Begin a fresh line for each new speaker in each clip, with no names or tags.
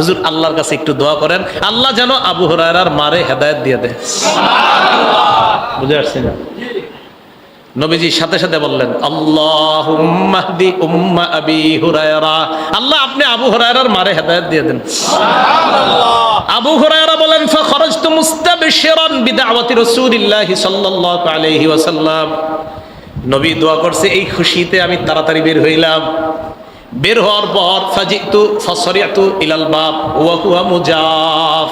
হুজুর আল্লাহর কাছে একটু দোয়া করেন। আল্লাহ যেন আবু হরায়রার মারে হেদায়ত দিয়ে দেয়। বুঝে আসছি না? নবীজি সাথে সাথে বললেন আল্লাহ উম্মা আবি হুরায়রা। আল্লাহ আপনি আবু হুরায়রার মারে হেদায়েত দিয়ে দেন। আবু হুরায়রা বলেন ফাখরাজতু মুস্তাবশিরান বিদাওয়াতি রাসূলিল্লাহি সাল্লাল্লাহু আলাইহি ওয়াসাল্লাম। নবী দোয়া করছে এই খুশিতে আমি তাড়াতাড়ি বের হইলাম। বের হওয়ার পর ফাজিতু ফাসরিয়াতু ইলাল বাব, ওয়া হুয়া মুজাফ।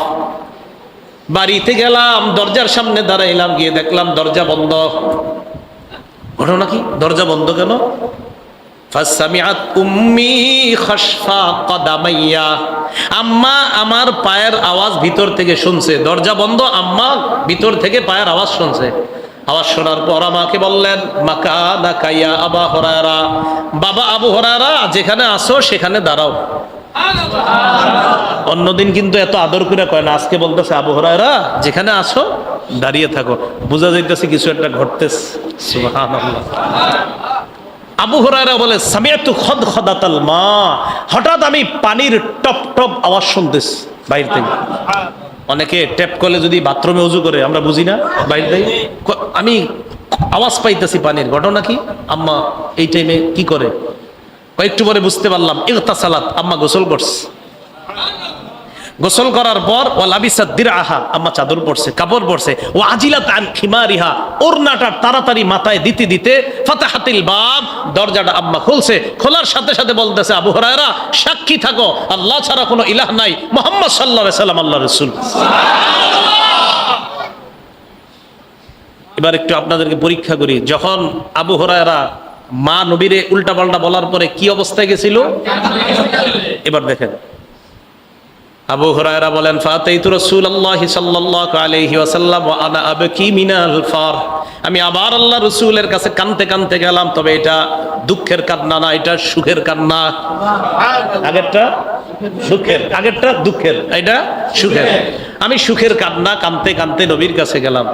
বাড়িতে গেলাম, দরজার সামনে দাঁড়াইলাম, গিয়ে দেখলাম দরজা বন্ধ। ঘটনা কি দরজা বন্ধ কেন? ফাসামিআত উম্মি খাসফা কদামাইয়া। আম্মা আমার পায়ের আওয়াজ ভিতর থেকে শুনছে। দরজা বন্ধ, আম্মা ভিতর থেকে পায়ের আওয়াজ শুনছে। আওয়াজ শোনার পর আমাকে বললেন মাকা না কাইয়া আবা হরায়রা। বাবা আবু হরায়রা যেখানে আসো সেখানে দাঁড়াও। অন্যদিন কিন্তু এত আদর করে কয় না আজকে বলতেছে আবু হরায়রা যেখানে আসো দাঁড়িয়ে থাকো। বোঝা যাইতেছে কিছু একটা ঘটতেছে। সুবহানাল্লাহ। আবু হরায়রা বলে সামিয়াতু খদ খদাতাল মা। হঠাৎ আমি পানির টপ টপ আওয়াজ শুনতেছি বাইরে থেকে। অনেকে ট্যাপ কলে যদি বাথরুমে উজু করে, আমরা বুঝি না। বাইরে আমি আওয়াজ পাইতেছি পানির, ঘটনা কি? আম্মা, এই টাইমে কি করে? কয়েকটু পরে বুঝতে পারলাম এগতা সালাত আম্মা গোসল করছে। গোসল করার পর ও লাবিসাত দিরাহা আম্মা চাদর পড়ছে কাপড় পড়ছে ও আজিলাত আন খিমারিহা ওরনাটার তাড়াতাড়ি মাথায় দিতে দিতে ফাতাহাতিল বাব, দরজাটা আম্মা খুলছে, খোলার সাথে সাথে বলতেছে, আবু হরায়রা, সাক্ষী থাকো, আল্লাহ ছাড়া কোনো ইলাহ নাই, মোহাম্মদ আলাইহি সাল্লাম আল্লাহ রাসূল। এবার একটু আপনাদেরকে পরীক্ষা করি, যখন আবু হরায়রা মা নবীরে উল্টাপাল্টা বলার পরে কি অবস্থায় গেছিল? এবার দেখেন। আবু হুরায়রা বলেন, ফাতাইতু রাসূলুল্লাহি সাল্লাল্লাহু আলাইহি ওয়াসাল্লাম ওয়া আনা আবকি মিনাল ফার। আমি আবার আল্লাহ রাসূলের কাছে কানতে কানতে গেলাম, তবে এটা দুঃখের কান্না না, এটা সুখের কান্না। আগেরটা সুখের, আগেরটা দুঃখের, এটা সুখের। আমি সুখের কান্না কানতে কানতে নবীর কাছে গেলাম।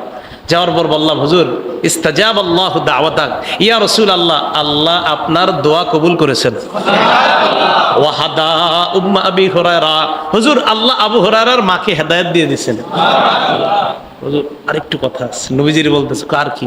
যাওয়ার পর বললাম হুজুর ইস্তাজাব আল্লাহ দাওয়াতাক। ইয়া রসুল আল্লাহ আল্লাহ আপনার দোয়া কবুল করেছেন। ওয়াহাদা উম্মা আবি হুরায়রা। হুজুর আল্লাহ আবু হুরায়রার মাকে হেদায়েত দিয়ে দিয়েছেন। হুজুর আরেকটু কথা আছে। নবীজির বলতেছে কার কি?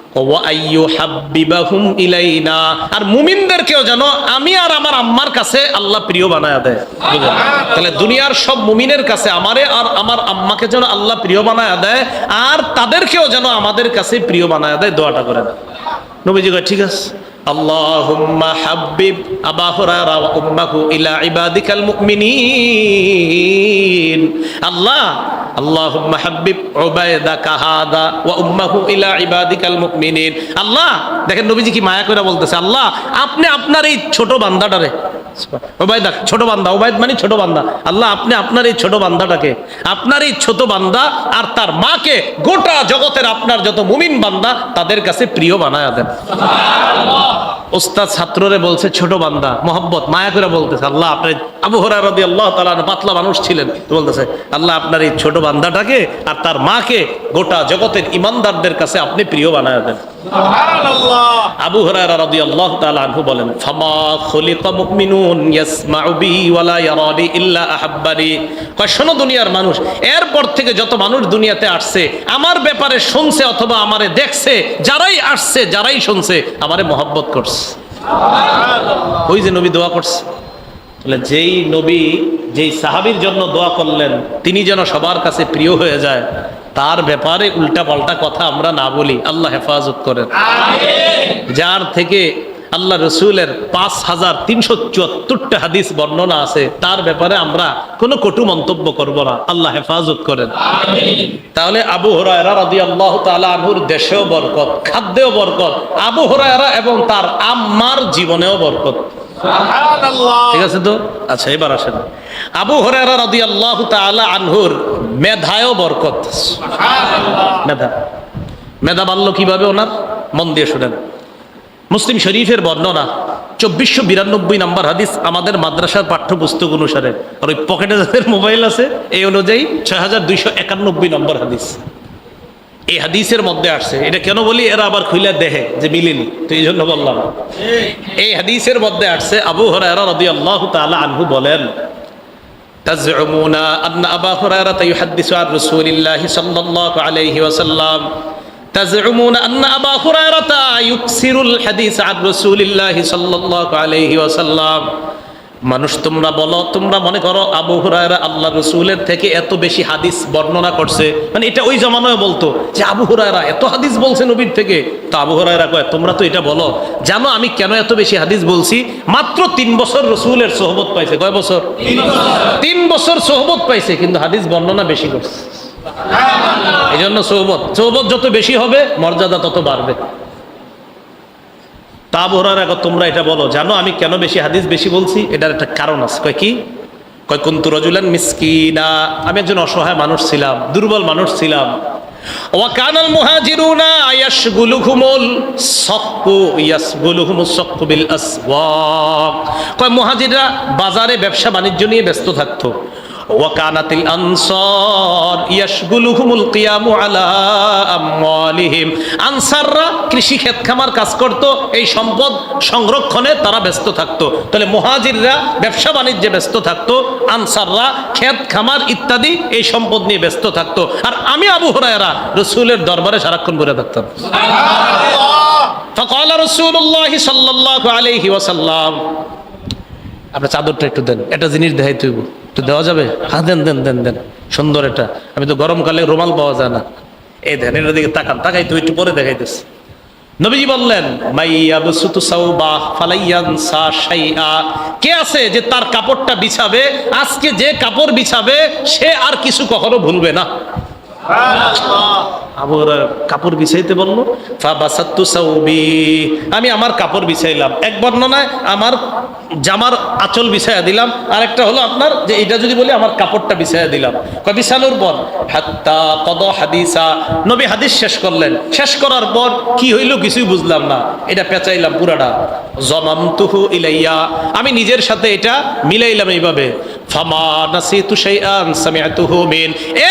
আর মুমিনদেরকেও যেন আমি আর আমার আম্মার কাছে আল্লাহ প্রিয় বানায়া দেয়? তাহলে দুনিয়ার সব মুমিনের কাছে আমারে আর আমার আম্মাকে যেন আল্লাহ প্রিয় বানায়া দেয়, আর তাদেরকেও যেন আমাদের কাছে প্রিয় বানায়া দেয়, দোয়াটা করে দেয় নবীজি ঠিক আছে। আল্লাহুম্মা হাব্বিব আবা হুরায়রা ওয়া উম্মাহু ইলা ইবাদিকাল মুমিনিন। আল্লাহ حبب عبيدك هذا وامه الى عبادك المؤمنين আল্লাহ, দেখেন নবীজি কি মায়া করে বলতেছে, আল্লাহ, আপনি আপনার এই ছোট বান্দাটারে ওবায়দা ছোট বান্দা ওবায়দ মানে ছোট বান্দা। আল্লাহ আপনি আপনার এই ছোট বান্দাটাকে আপনার এই ছোট বান্দা আর তার মাকে গোটা জগতের আপনার যত মুমিন বান্দা তাদের কাছে প্রিয় বানায়া দেন। ওস্তাদ ছাত্ররে বলছে ছোট বান্দা মোহাম্মত মায়া করে বলতেছে আল্লাহ আপনার আবু আল্লাহ তালা পাতলা মানুষ ছিলেন। বলতেছে আল্লাহ আপনার এই ছোট বান্দাটাকে আর তার মাকে গোটা জগতের ইমানদারদের কাছে আপনি প্রিয় বানায় দেন। আবু হুরায়রা রাদিয়াল্লাহু তাআলা আনহু বলেন ফামা খুলিকা মুমিনুন ইয়াসমাউ বি ওয়ালা ইয়ারানি ইল্লা আহাব্বানি। শোনো দুনিয়ার মানুষ এরপর থেকে যত মানুষ দুনিয়াতে আসছে আমার ব্যাপারে শুনছে অথবা আমারে দেখছে যারাই আসছে যারাই শুনছে আমারে মহব্বত করছে। ওই যে নবী দোয়া করছে। তাহলে যেই নবী যেই সাহাবীর জন্য দোয়া করলেন তিনি যেন সবার কাছে প্রিয় হয়ে যায় তার ব্যাপারে উল্টা পাল্টা কথা আমরা না বলি। আল্লাহ হেফাজত করেন। যার থেকে আল্লাহ রসুলের পাঁচ হাজার তিনশো চুয়াত্তরটা হাদিস বর্ণনা আছে তার ব্যাপারে আমরা কোনো কটু মন্তব্য করব না। আল্লাহ হেফাজত করেন। তাহলে আবু হরায়রা রাদি আল্লাহ আনহুর দেশেও বরকত খাদ্যেও বরকত আবু হরায়রা এবং তার আম্মার জীবনেও বরকত। ঠিক আছে তো? আচ্ছা এবার আসেন। আবু হরায়রা রাদি আল্লাহ তালা আনহুর মেধায়ও বরকত। মেধা। মেধা বাড়লো কীভাবে ওনার? মন দিয়ে শুনেন। মুসলিম শরীফের বর্ণনা চব্বিশশো বিরানব্বই নাম্বার হাদিস আমাদের মাদ্রাসার পাঠ্যপুস্তক অনুসারে। আর ওই পকেটে যাদের মোবাইল আছে এই অনুযায়ী ছয় হাজার দুইশো একানব্বই নম্বর হাদিস। এই হাদিসের মধ্যে আসছে এটা কেন বলি এরা আবার খুইলা দেখে যে মিলিনি তো এই জন্য বললাম এই হাদিসের মধ্যে আসছে আবু হরায়রা রাদিয়াল্লাহু তাআলা আনহু বলেন تزعمون أن أبا هريرة يحدث عن رسول الله صلى الله عليه وسلم تزعمون أن أبا هريرة يكسر الحديث عن رسول الله صلى الله عليه وسلم মানুষ, তোমরা বলো, তোমরা মনে করো আবু হুরায়রা আল্লাহ রসুলের থেকে এত বেশি হাদিস বর্ণনা করছে। মানে এটা ওই জমানায় বলতো যে আবু হুরায়রা এত হাদিস বলছে নবীর থেকে। তো আবু হুরায়রা কয়, তোমরা তো এটা বলো, জানো আমি কেন এত বেশি হাদিস বলছি? মাত্র তিন বছর রসুলের সোহবত পাইছে। কয় বছর? তিন বছর সোহবত পাইছে, কিন্তু হাদিস বর্ণনা বেশি করছে। এই জন্য সৌবত সৌবত যত বেশি হবে, মর্যাদা তত বাড়বে। তা আগে তোমরা এটা বলো। জানো আমি কেন বেশি হাদিস বেশি বলছি? এটার একটা কারণ আছে। কয় কি? কয়, কুন্তু রজুলান মিসকিনা। আমি একজন অসহায় মানুষ ছিলাম, দুর্বল মানুষ ছিলাম। বাজারে ব্যবসা বাণিজ্য নিয়ে ব্যস্ত থাকতো। ওয়াকানাতিল আনসার ইয়াশগুলুহুমুল কিয়ামু আলা আমওয়ালিহিম আনসাররা কৃষি ক্ষেত খামার কাজ করত এই সম্পদ সংরক্ষণে তারা ব্যস্ত থাকতো তাহলে মুহাজিররা ব্যবসা বাণিজ্যে ব্যস্ত থাকতো আনসাররা ক্ষেত খামার ইত্যাদি এই সম্পদ নিয়ে ব্যস্ত থাকতো আর আমি আবু হুরায়রা রসুলের দরবারে সারাক্ষণ ঘুরে থাকতাম فقال رسول الله صلى الله عليه وسلم আপনার চাদরটা একটু দেন একটা জিনিস দেখাই তুইব একটু দেওয়া যাবে? হ্যাঁ দেন দেন দেন দেন। সুন্দর এটা। আমি তো গরমকালে রুমাল পাওয়া যায় না। এই দেন, এটার দিকে তাকান, তাকাই তুই একটু পরে দেখাইতেছি। নবীজি বললেন কে আছে যে তার কাপড়টা বিছাবে? আজকে যে কাপড় বিছাবে, সে আর কিছু কখনো ভুলবে না। আবার কাপড় বিছাইতে বলল আমি আমার কাপড় বিছাইলাম। এক বর্ণনায় আমার জামার আঁচল বিছাইয়া দিলাম। আর একটা হলো আপনার যে এটা যদি বলি, আমার কাপড়টা বিছাইয়া দিলাম। বিছানোর পর হাত্তা কদ হাদিসা। নবী হাদিস শেষ করলেন। শেষ করার পর কি হইল কিছুই বুঝলাম না। এটা পেঁচাইলাম পুরাটা। জমামতুহু ইলাইয়া। আমি নিজের সাথে এটা মিলাইলাম এইভাবে।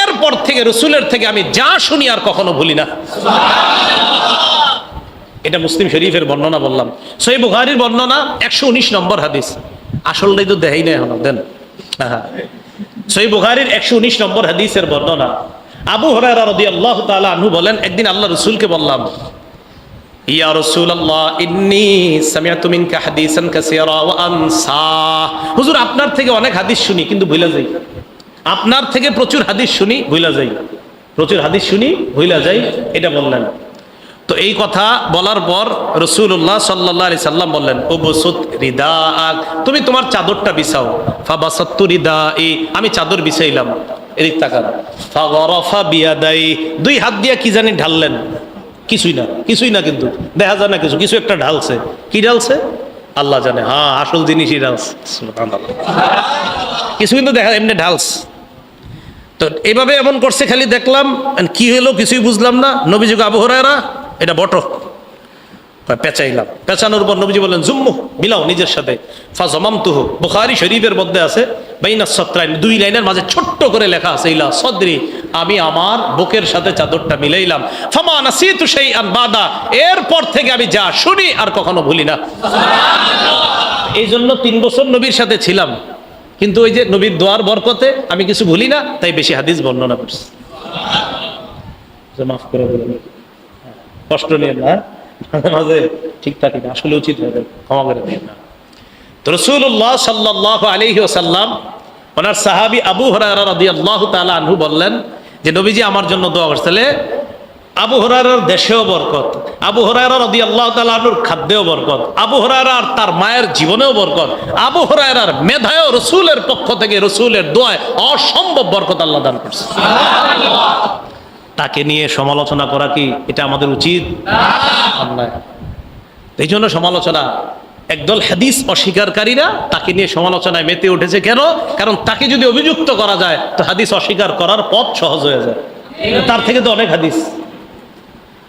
এরপর থেকে রসুলের থেকে আমি যা শুনি আর কখনো ভুলি না। এটা মুসলিম শরীফের বর্ণনা বললাম। সই বুখারির বর্ণনা একশো উনিশ নম্বর হাদিস। আসলটাই তো দেখাই না এখনও দেন। সই বুখারির একশো নম্বর হাদিসের বর্ণনা। আবু হরারা রদি আল্লাহ তাআলা আনহু বলেন একদিন আল্লাহ রসুলকে বললাম ইয়া রাসূলুল্লাহ, ইন্নী সামিআতু মিনকা হাদিসান কাসীরা ওয়া আনসা। হুজুর, আপনার থেকে অনেক হাদিস শুনি, কিন্তু ভুলে যাই। আপনার থেকে প্রচুর হাদিস শুনি, ভুলে যাই। প্রচুর হাদিস শুনি, ভুলে যাই, এটা বললেন। তো এই কথা বলার পর রসুল্লাহ সাল্লাহ আলি সাল্লাম বললেন ও বসুত রিদা তুমি তোমার চাদরটা বিছাও। ফাবাসত্তু রিদা ই আমি চাদর বিছাইলাম। এদিক তাকান। ফাগরাফা বিয়াদাই। দুই হাত দিয়া কি জানি ঢাললেন। কিছুই না কিছুই না কিন্তু। দেখা যায় না কিছু কিছু একটা ঢালছে। কি ঢালছে? আল্লাহ জানে। হ্যাঁ আসল জিনিসই ঢালছে। কিছু কিন্তু দেখা, এমনি ঢালস তো এইভাবে এমন করছে, খালি দেখলাম কি হলো কিছুই বুঝলাম না। নবীযুগ আবহরায়রা এটা বটো। কয় পেঁচাইলাম। পেঁচানোর পর নবীজি বললেন জুম্মু মিলাও নিজের সাথে। ফা বুখারি শরীফের মধ্যে আছে বাইনা সত্রাইন দুই লাইনের মাঝে ছোট্ট করে লেখা আছে ইলা সদরি আমি আমার বুকের সাথে চাদরটা মিলাইলাম। ফামা নাসিতু শাইআন বাদা এরপর থেকে আমি যা শুনি আর কখনো ভুলি না। এই জন্য তিন বছর নবীর সাথে ছিলাম। কিন্তু ওই যে নবীর দোয়ার বরকতে আমি কিছু ভুলি না তাই বেশি হাদিস বর্ণনা করছি। মাফ করে কষ্ট নিয়ে না হ্যাঁ? মাঝে মাঝে ঠিক থাকি না আসলে উচিত হবে ক্ষমা করে দিন। না তো রসুল্লাহ সাল্লাহ আলহি ওনার সাহাবি আবু হরারা রদি আল্লাহ তালা আনহু বললেন যে নবীজি আমার জন্য দোয়া করছিলে আবু হরারার দেশেও বরকত আবু হরারা রদি আল্লাহ তালুর খাদ্যেও বরকত আবু হরারার তার মায়ের জীবনেও বরকত আবু হরারার মেধায়ও রসুলের পক্ষ থেকে রসুলের দোয়ায় অসম্ভব বরকত আল্লাহ দান করছে। তাকে নিয়ে সমালোচনা করা কি এটা আমাদের উচিত? এই জন্য সমালোচনা, একদল হাদিস অস্বীকারীরা তাকে নিয়ে সমালোচনায় মেতে উঠেছে কেন? কারণ তাকে যদি অভিযুক্ত করা যায়, তো হাদিস অস্বীকার করার পথ সহজ হয়ে যায়। তার থেকে তো অনেক হাদিস।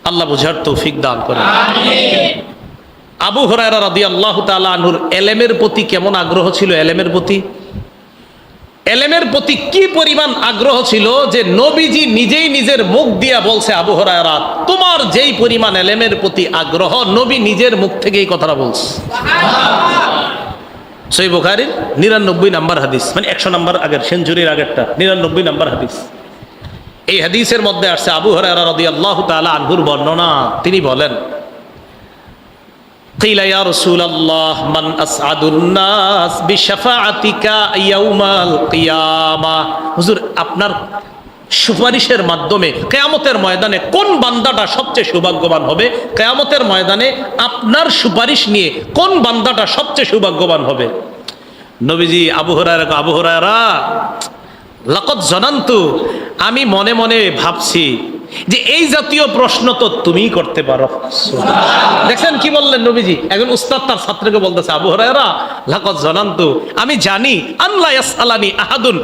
আল্লাহ বুঝার তৌফিক দান করে আবু হরায়রা রাদি আল্লাহ আনহুর এলেমের প্রতি কেমন আগ্রহ ছিল? এলেমের প্রতি? এলেমের প্রতি কি পরিমাণ আগ্রহ ছিল যে নবীজি নিজেই নিজের মুখ দিয়া বলছে, আবু হরায়রা, তোমার যেই পরিমাণ এলেমের প্রতি আগ্রহ, নবী নিজের মুখ থেকে এই কথাটা বলছে। সই বুখারির নিরানব্বই নাম্বার হাদিস মানে একশো নাম্বার আগের, সেঞ্চুরির আগেরটা, নিরানব্বই নাম্বার হাদিস। এই হাদিসের মধ্যে আসছে, আবু হরায়রা রাদিয়াল্লাহু তালা আনহুর বর্ণনা। তিনি বলেন قيل يا رسول الله من أسعد الناس بشفاعتك يوم القيامة হুজুর আপনার সুপারিশের মাধ্যমে কেয়ামতের ময়দানে কোন বান্দাটা সবচেয়ে সৌভাগ্যবান হবে কেয়ামতের ময়দানে আপনার সুপারিশ নিয়ে কোন বান্দাটা সবচেয়ে সৌভাগ্যবান হবে নবীজি আবু হরায়রা আবু হরায়রা লাকত জনান্তু আমি মনে মনে ভাবছি যে এই জাতীয় প্রশ্ন তো তুমিই করতে পারো। দেখছেন কি বললেন নবীজি? একজন উস্তাদ তার ছাত্রকে বলতেছে, আবু হরায়রা জনান্তু, আমি জানি আল্লাহ ইয়াসআলানি আহাদুন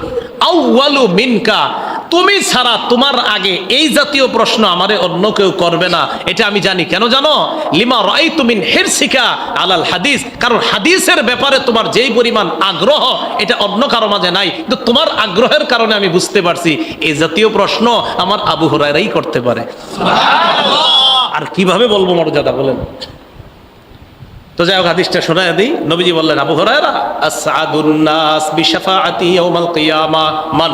আউয়ালু মিনকা তুমি ছাড়া তোমার আগে এই জাতীয় প্রশ্ন আমারে অন্য কেউ করবে না। এটা আমি জানি। কেন জানো? লিমা রাই তুমিন হেরসিকা আলাল হাদিস। কারণ হাদিসের ব্যাপারে তোমার যেই পরিমাণ আগ্রহ এটা অন্য কারও মাঝে নাই। তো তোমার আগ্রহের কারণে আমি বুঝতে পারছি এই জাতীয় প্রশ্ন আমার আবু হরাইরাই করতে পারে। আর কীভাবে বলব মর্যাদা বলেন? তো যাই হোক হাদিসটা শোনায় দিই। নবীজি বললেন আবু হরায়রা আসআদুন নাস বিশাফাআতি ইয়াউমাল কিয়ামা। মান?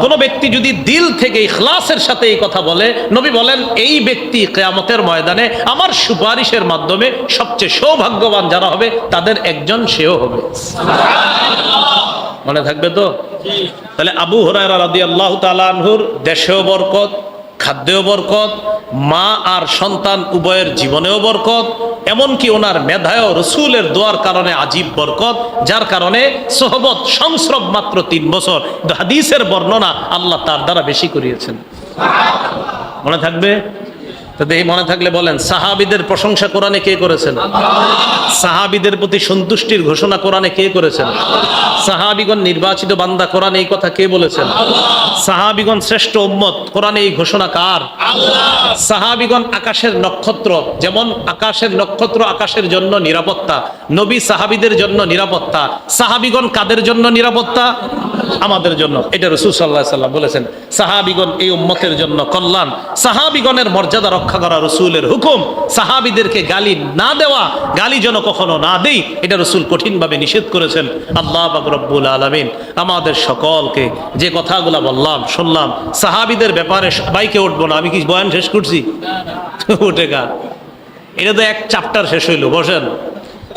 কোন ব্যক্তি যদি দিল থেকে ইখলাসের সাথে এই কথা বলে নবী বলেন এই ব্যক্তি কেয়ামতের ময়দানে আমার সুপারিশের মাধ্যমে সবচেয়ে সৌভাগ্যবান যারা হবে তাদের একজন সেও হবে। মনে থাকবে তো? তাহলে আবু হরাই রাদি আল্লাহ আনহুর দেশেও বরকত খাদ্যেও বরকত, মা আর সন্তান উভয়ের জীবনেও বরকত, এমনকি ওনার মেধায় রসুলের দোয়ার কারণে আজীব বরকত, যার কারণে সহবত সংস্রব মাত্র তিন বছর। হাদিসের বর্ণনা আল্লাহ তার দ্বারা বেশি করিয়েছেন। মনে থাকবে? দেখি মনে থাকলে বলেন, সাহাবিদের প্রশংসা কোরআনে কে করেছেন? সাহাবিদের প্রতি সন্তুষ্টির ঘোষণা কোরআনে কে করেছেন? সাহাবিগণ নির্বাচিত বান্দা কোরআনে এই কথা কে বলেছেন? সাহাবিগণ শ্রেষ্ঠ উম্মত কোরআনে এই ঘোষণা কার? সাহাবিগণ আকাশের নক্ষত্র, যেমন আকাশের নক্ষত্র আকাশের জন্য নিরাপত্তা, নবী সাহাবিদের জন্য নিরাপত্তা, সাহাবিগণ কাদের জন্য নিরাপত্তা? আমাদের জন্য। এটা রসুল সাল্লাহ সাল্লাম বলেছেন, সাহাবিগণ এই উম্মতের জন্য কল্যাণ, সাহাবিগণের মর্যাদা রক্ষা করা রসুলের হুকুম। সাহাবিদেরকে গালি না দেওয়া, গালি যেন কখনো না দেই, এটা রসুল কঠিনভাবে নিষেধ করেছেন। আল্লাহ রব্বুল আলমিন আমাদের সকলকে যে কথাগুলো বললাম, শুনলাম, সাহাবিদের ব্যাপারে সবাইকে উঠবো না, আমি কি বয়ান শেষ করছি? উঠে গা। এটা তো এক চাপ্টার শেষ হইল, বসেন।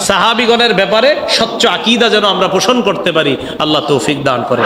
সাহাবিগণের ব্যাপারে স্বচ্ছ আকিদা যেন আমরা পোষণ করতে পারি, আল্লাহ তৌফিক দান করে